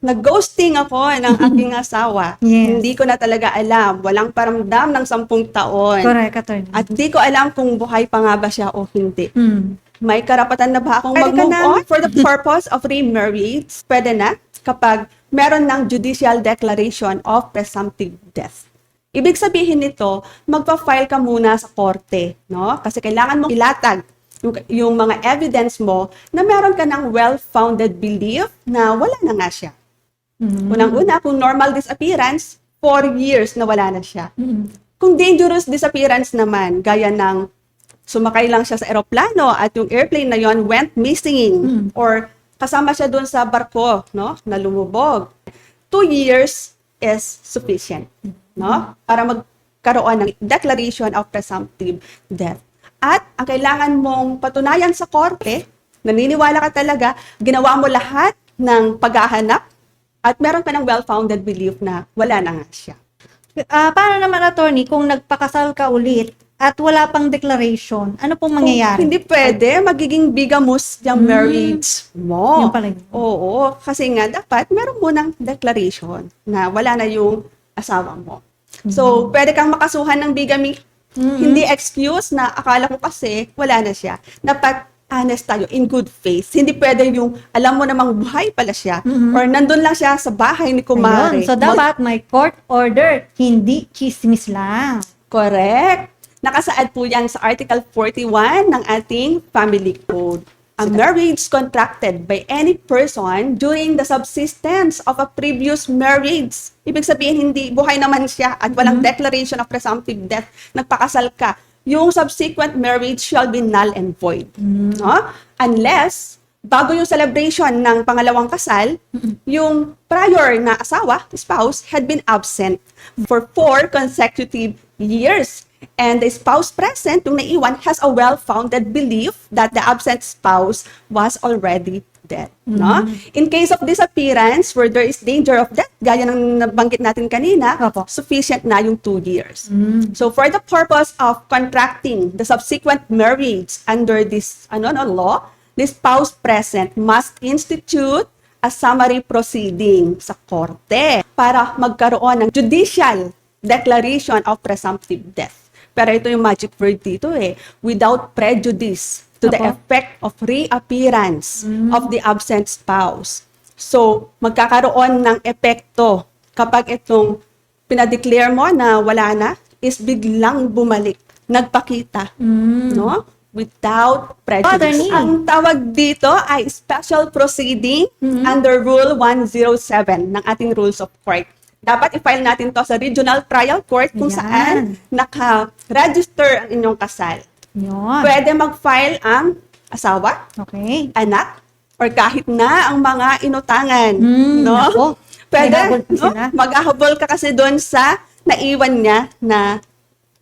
nag-ghosting ako ng aking asawa. Yes. Hindi ko na talaga alam. Walang paramdam ng sampung taon. Correct, attorney. At di ko alam kung buhay pa nga ba siya o hindi. Mm. May karapatan na ba akong mag-move on for the purpose of remarriage? Pwede na kapag meron ng judicial declaration of presumptive death. Ibig sabihin nito, magpa-file ka muna sa korte, no? Kasi kailangan mong ilatag yung, yung mga evidence mo na meron ka ng well-founded belief na wala na nga siya. Mm. Unang-una, kung normal disappearance, four years na wala na siya. Mm. Kung dangerous disappearance naman, gaya ng sumakay lang siya sa eroplano at yung airplane na yon went missing Mm. or kasama siya doon sa barko, no, na lumubog. Two years is sufficient, no, para magkaroon ng declaration of presumptive death. At ang kailangan mong patunayan sa korte, naniniwala ka talaga, ginawa mo lahat ng paghahanap at meron ka ng well-founded belief na wala na nga siya. Ah, paano naman, attorney, kung nagpakasal ka ulit at wala pang declaration, ano pong mangyayari? Hindi pwede, magiging bigamous yung Mm. marriage mo. Yun pala yun. Oo, kasi nga dapat meron mo ng declaration na wala na yung asawa mo. So, pwede kang makasuhan ng bigamy. Mm-hmm. Hindi excuse na akala ko kasi wala na siya. Dapat honest tayo, in good faith. Hindi pwede yung alam mo namang buhay pala siya Mhm. or nandun lang siya sa bahay ni Kumare. Ayun. So, dapat may court order, hindi chismis lang. Correct. Nakasaad po yan sa Article 41 ng ating Family Code. A marriage contracted by any person during the subsistence of a previous marriage. Ibig sabihin, hindi buhay naman siya at walang declaration of presumptive death. Nagpakasal ka. Yung subsequent marriage shall be null and void. No? Unless, bago yung celebration ng pangalawang kasal, yung prior na asawa, spouse, had been absent for four consecutive years. And the spouse present, yung naiwan, has a well-founded belief that the absent spouse was already dead. No? In case of disappearance, where there is danger of death, gaya ng nabanggit natin kanina, Opo. sufficient na yung two years. So for the purpose of contracting the subsequent marriage under this ano, no, law, the spouse present must institute a summary proceeding sa korte para magkaroon ng judicial declaration of presumptive death. Pero ito yung magic word dito eh, without prejudice to the Opo. effect of reappearance of the absent spouse. So, magkakaroon ng epekto kapag itong pinadeclare mo na wala na, is biglang bumalik, nagpakita, no? Without prejudice. Attorney. Ang tawag dito ay special proceeding under Rule 107 ng ating Rules of Court. Dapat i-file natin to sa Regional Trial Court kung Yan. saan naka-register ang inyong kasal. Yun. Pwede mag-file ang asawa, Okay. anak, or kahit na ang mga inutangan. Hmm, no? nako. Pwede, no? mag-ahabol ka kasi doon sa naiwan niya na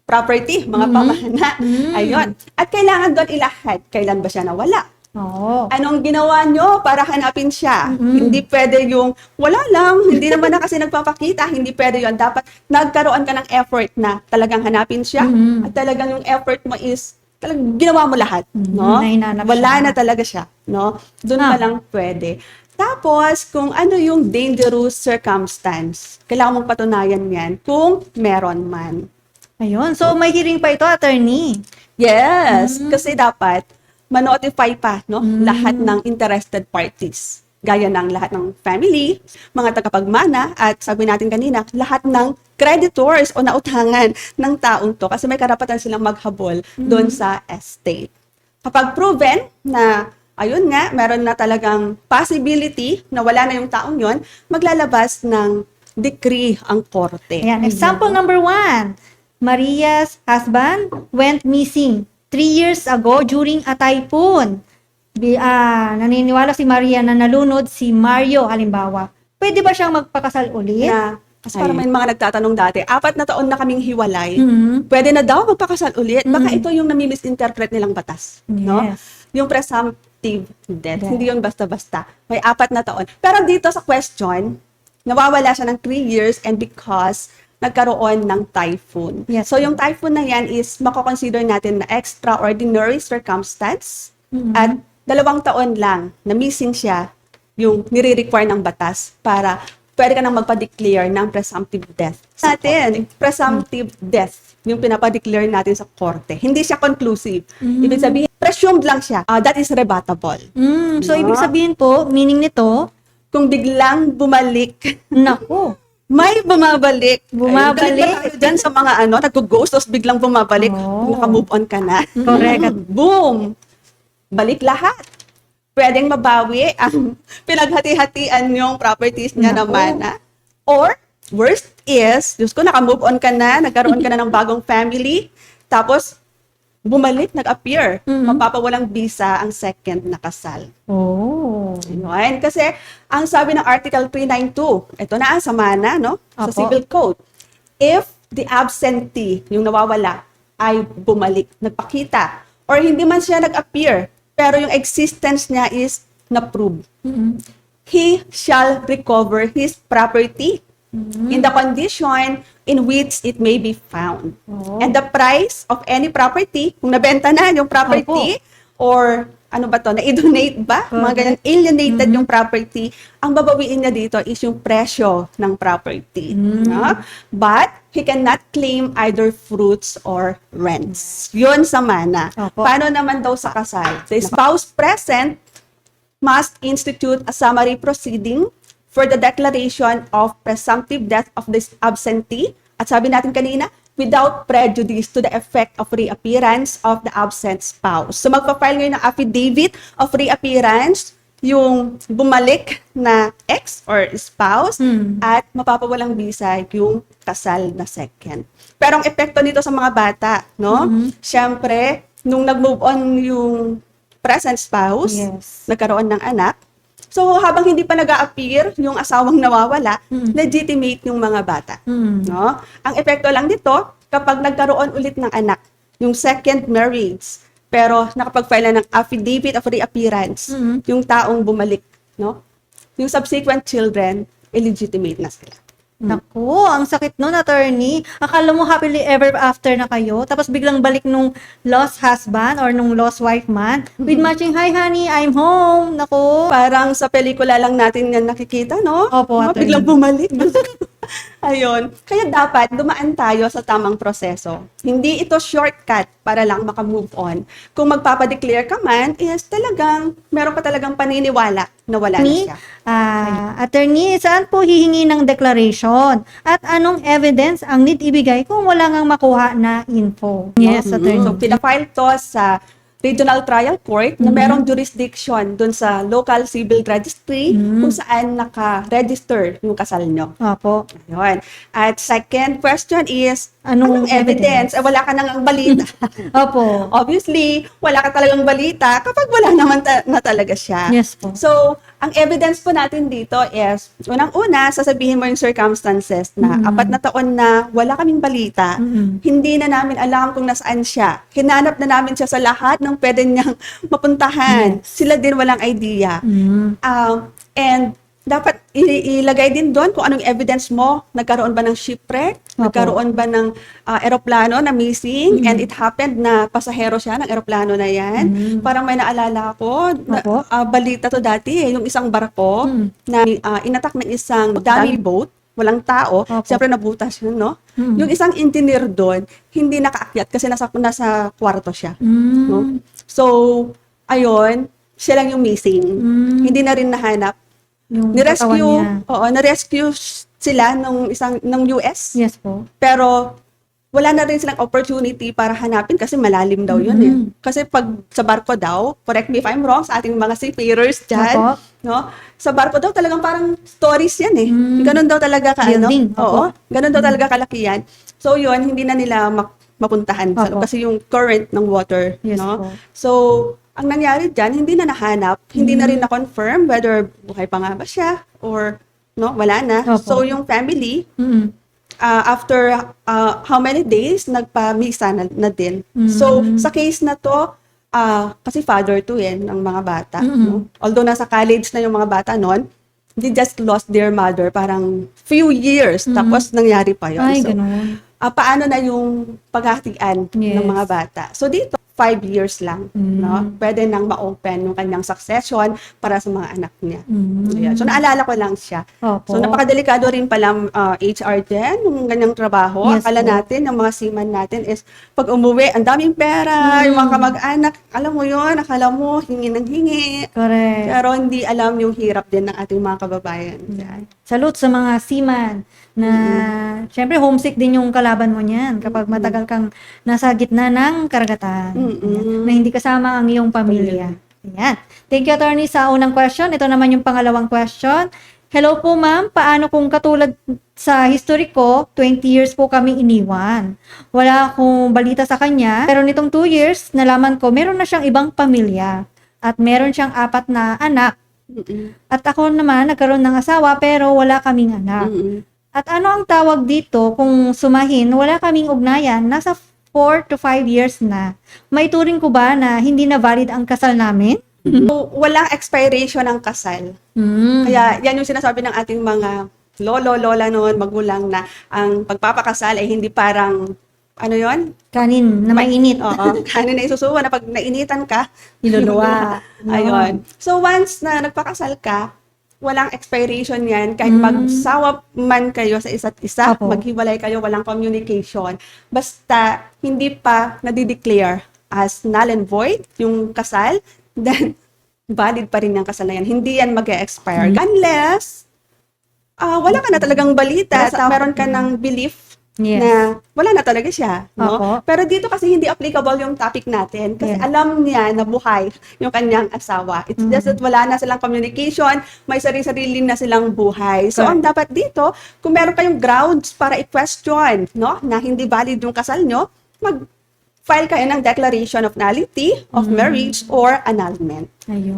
property, mga Mm-hmm. pamana. Ayun. At kailangan doon ilahad. Kailan ba siya nawala? Oo. Anong ginawa nyo para hanapin siya? Mm-hmm. Hindi pwede yung, wala lang, hindi naman na kasi nagpapakita, hindi pwede yon Dapat nagkaroon ka ng effort na talagang hanapin siya Mhm. at talagang yung effort mo is talagang ginawa mo lahat, no? na hinanap Wala siya. na talaga siya, no? Doon Ah. pa lang pwede. Tapos, kung ano yung dangerous circumstance, kailangan mong patunayan yan kung meron man. Ayun. So, may hearing pa ito, attorney. Yes, Mm. kasi dapat ma-notify pa no lahat ng interested parties. Gaya ng lahat ng family, mga tagapagmana, at sabi natin kanina, lahat ng creditors o nautangan ng taong to kasi may karapatan silang maghabol doon sa estate. Kapag proven na ayun nga, meron na talagang possibility na wala na yung taong yon, maglalabas ng decree ang korte. Ayan. Example number one. Maria's husband went missing three years ago during a typhoon. Bi, ah, naniniwala si Maria na nalunod si Mario, halimbawa. Pwede ba siyang magpakasal ulit? na kasi para Ayun. may mga nagtatanong dati, apat na taon na kaming hiwalay. Mhm. Pwede na daw magpakasal ulit. Baka Mhm. ito yung nami-misinterpret nilang batas, no? Yes. Yung presumptive death. Death. Hindi yun basta-basta. May apat na taon. Pero dito sa question, nawawala siya ng three years and because nagkaroon ng typhoon. Yes. So yung typhoon na yan is mako-consider natin na extraordinary circumstance Mhm. at dalawang taon lang na missing siya yung nire-require ng batas para pwede ka nang magpa-declare ng presumptive death. Sa atin, presumptive death yung pinapa-declare natin sa korte. Hindi siya conclusive. Ibig sabihin, presumed lang siya. Ah, that is rebuttable. Mm, so, No? ibig sabihin po, meaning nito, Kung biglang bumalik naku, May bumabalik. Bumabalik. Ayun, dyan sa mga ano, nag-ghost, tapos biglang bumabalik. Oo. Naka-move on ka na. Correct. Boom! Balik lahat. Pwedeng mabawi ang pinaghati-hatian yung properties niya. Na. Or, worst is, Diyos ko, naka-move on ka na, nagkaroon ka na ng bagong family, tapos, bumalik, nag-appear. Mapapawalang visa ang second na kasal. oh, Ayun. Kasi, ang sabi ng Article 392, ito na ang sama na, no? Sa Apo. Civil Code. If the absentee, yung nawawala, ay bumalik, nagpakita, or hindi man siya nag-appear, pero yung existence niya is na-prove, Mm-mm. he shall recover his property in the condition in which it may be found. Oh. And the price of any property, kung nabenta na yung property, or ano ba to, na-donate ba? Mga ganyan, alienated yung property, ang babawiin niya dito is yung presyo ng property. no? But, he cannot claim either fruits or rents. Yun sa mana. Opo. Paano naman daw sa kasal? The spouse present must institute a summary proceeding for the declaration of presumptive death of this absentee. At sabi natin kanina, without prejudice to the effect of reappearance of the absent spouse. So magpa-file ngayon ng affidavit of reappearance yung bumalik na ex or spouse Hmm. at mapapawalang visa yung kasal na second. Pero ang epekto nito sa mga bata, no? Siyempre, nung nag-move on yung present spouse, Yes. nagkaroon ng anak. So, habang hindi pa nag appear yung asawang nawawala, Mm. legitimate yung mga bata. Mm. No? Ang epekto lang dito, kapag nagkaroon ulit ng anak, yung second marriage, pero nakapag-file na ng affidavit of reappearance, Mm. yung taong bumalik, no? Yung subsequent children, illegitimate na sila. Naku, ang sakit nun, attorney. Akala mo happily ever after na kayo, tapos biglang balik nung lost husband or nung lost wife man with matching, Hi honey, I'm home. Naku. Parang sa pelikula lang natin yan nakikita, no? Opo, attorney. Biglang bumalik. Ayun. Kaya dapat dumaan tayo sa tamang proseso. Hindi ito shortcut para lang makamove on. Kung magpapadeclare ka man, is talagang, meron ka talagang paniniwala na wala na Ni, siya. ah, attorney, saan po hihingi ng declaration? At anong evidence ang need ibigay kung wala ngang makuha na info? Yes, Mhm. attorney. So, pinafile to sa Regional Trial Court na merong jurisdiction dun sa local civil registry kung saan naka-register yung kasal nyo. Opo. Ayun. At second question is, Anong anong, evidence? Eh, wala ka nang balita. Opo. Obviously, wala ka talagang balita kapag wala naman ta- na talaga siya. Yes po. So, ang evidence po natin dito is, unang-una, sasabihin mo yung circumstances na Mm-mm. apat na taon na wala kaming balita, Mm-mm. hindi na namin alam kung nasaan siya. Hinanap na namin siya sa lahat ng pwede niyang mapuntahan. Sila din walang idea. Mm. Um, and dapat ilagay din doon kung anong evidence mo. Nagkaroon ba ng shipwreck? Opo. Nagkaroon ba ng ah, eroplano na missing? And it happened na pasahero siya ng eroplano na yan. Mm. Parang may naalala ko, na, ah, balita to dati eh, yung isang barko Mm. na ah, inatak ng isang dummy boat, walang tao, Opo. siyempre nabutas yun, no? Mm. Yung isang engineer doon, hindi nakaakyat kasi nasa, nasa kwarto siya. Mm. No? So, ayun, siya lang yung missing. Mm. Hindi na rin nahanap. Yung Ni-rescue, niya. oo, na-rescue sila nung isang ng US. Yes po. Pero wala na rin silang opportunity para hanapin kasi malalim daw yun eh. Mhm. Kasi pag sa barko daw, correct me if I'm wrong, sa ating mga seafarers dyan, Opo. no? Sa barko daw talagang parang stories yan eh. Mm. Ganun daw talaga ka, ano? Building. Oo. Ganun daw talaga kalaki yan. So yun, hindi na nila mak- mapuntahan sa Opo. kasi yung current ng water, Yes no? po. So, ang nangyari dyan, hindi na nahanap, hindi na rin na-confirm whether buhay pa nga ba siya or no, wala na. Opo. So, yung family, Mm. uh, after uh, how many days, nagpa-misa na, na din. Mm. So, sa case na to, uh, kasi father to yan ng mga bata. Mm-mm. No? Although nasa college na yung mga bata noon, they just lost their mother parang few years. Tapos nangyari pa yun. Ay, so, ganun. ah, paano na yung paghahatian Yes. ng mga bata. So dito, five years lang. Mm. No? Pwede nang ma-open yung kanyang succession para sa mga anak niya. Mm. Ayan. So, naalala ko lang siya. Opo. So, napakadelikado rin pala uh, HR din, yung ganyang trabaho. Yes Akala po. natin, yung mga seaman natin is, pag umuwi, ang daming pera, yung Mm. mga kamag-anak, alam mo yun, akala mo, hingi ng hingi. Correct. Pero hindi alam yung hirap din ng ating mga kababayan. Mm. Salute sa mga seaman na syempre homesick din yung kalaban mo niyan kapag matagal kang nasa gitna ng karagatan. Ayan. Na hindi kasama ang iyong pamilya. Ayan. Thank you, attorney, sa unang question. Ito naman yung pangalawang question. Hello po, ma'am. Paano kung katulad sa history ko, 20 years po kami iniwan. Wala akong balita sa kanya. Pero nitong 2 years, nalaman ko, meron na siyang ibang pamilya. At meron siyang apat na anak. Mm-mm. At ako naman, nagkaroon ng asawa pero wala kaming anak. Mm-mm. At ano ang tawag dito kung sumahin, wala kaming ugnayan, nasa 4 to 5 years na. May turing ko ba na hindi na valid ang kasal namin? So, walang expiration ng kasal. Mm. Kaya yan yung sinasabi ng ating mga lolo, lola noon, magulang na ang pagpapakasal ay hindi parang ano yon? Kanin na mainit. Oo. Kanin na isusuwa na pag nainitan ka, Niluluwa. Ayun. So once na nagpakasal ka, walang expiration yan. Kahit Mm. magsawa man kayo sa isa't isa, Opo. maghiwalay kayo, walang communication. Basta hindi pa nadideclare as null and void yung kasal, then valid pa rin yung kasal na yan. Hindi yan mag-expire. Mm. Unless, ah wala ka na talagang balita, opo. meron ka ng belief Yes. na wala na talaga siya. Opo. No? Pero dito kasi hindi applicable yung topic natin kasi Yeah. alam niya na buhay yung kanyang asawa. It's just Mm-hmm. that wala na silang communication, may sarili-sarili na silang buhay. So, ang dapat dito, kung meron kayong grounds para i-question no, na hindi valid yung kasal nyo, mag-file kayo ng declaration of nullity of Mm-hmm. marriage or annulment. Ayun.